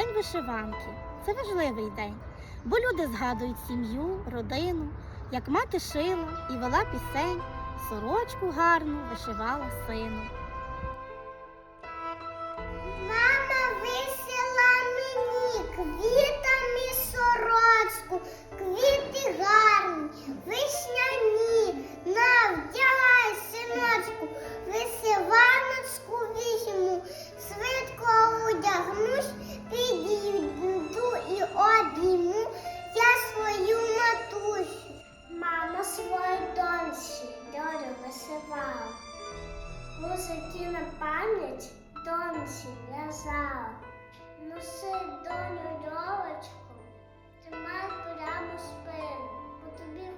День вишиванки це важливий день, бо люди згадують сім'ю, родину, як мати шила і вела пісень, сорочку гарну вишивала сину. Мама висила мені квітами сорочку, квіти гарні, вишняні, Музики на пам'ять доньці в'язала. Носи доню льовочку, тримай прямо спину, бо тобі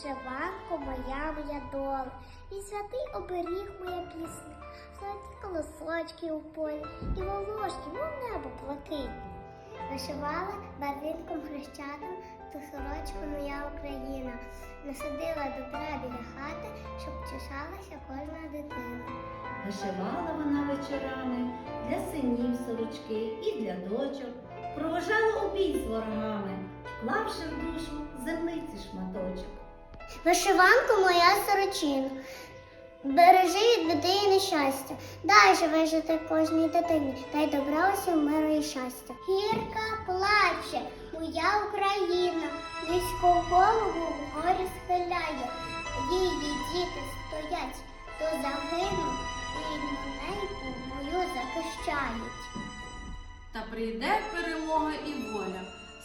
Вишиванко моя моя доля, і святий оберіг моя пісня, золоті колосочки у полі, і волошки, мов небо блакитне. Вишивала барвінком хрещатим ту сорочку моя Україна, насадила добра біля хати, щоб чесалася кожна дитина. Вишивала вона вечорами для синів сорочки і для дочок, проважала у бій з ворогами, вклавши в душу землиці шматочок. Вишиванку моя сорочина. Бережи від біди і нещастя, дай же вижити кожній дитині, дай добра усім миру і щастя. Гірка плаче, моя Україна, низько голову вгорі схиляє. Її діти стоять, то загинуть, рідну неньку мою захищають. Та прийде перемога і воля,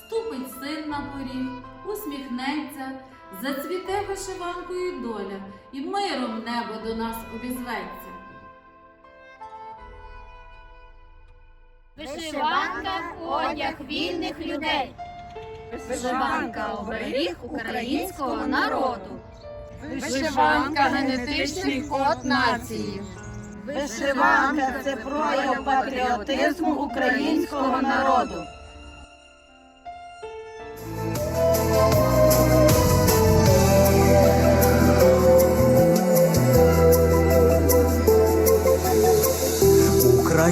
ступить син на поріг, усміхнеться, зацвіте вишиванкою доля, і миром небо до нас обізветься. Вишиванка одяг вільних людей. Вишиванка оберіг українського народу. Вишиванка генетичний код нації. Вишиванка це прояв патріотизму українського народу.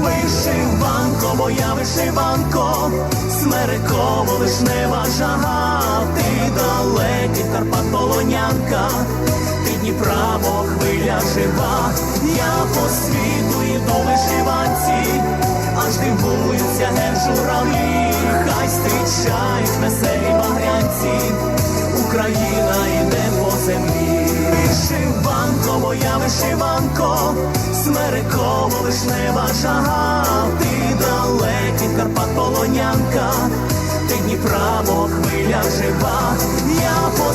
Вишиванко, моя вишиванко, смереково вишнева жага, ти далекий Карпат полонянка, ти Дніпра, мов хвиля жива, я по світу іду в вишиванці, аж дивуються ген журавлі, хай зустрічають веселі моя вишиванко, смереково вишнева жага, ти далекий Карпат полонянка, ти Дніпра, хвиля жива, я по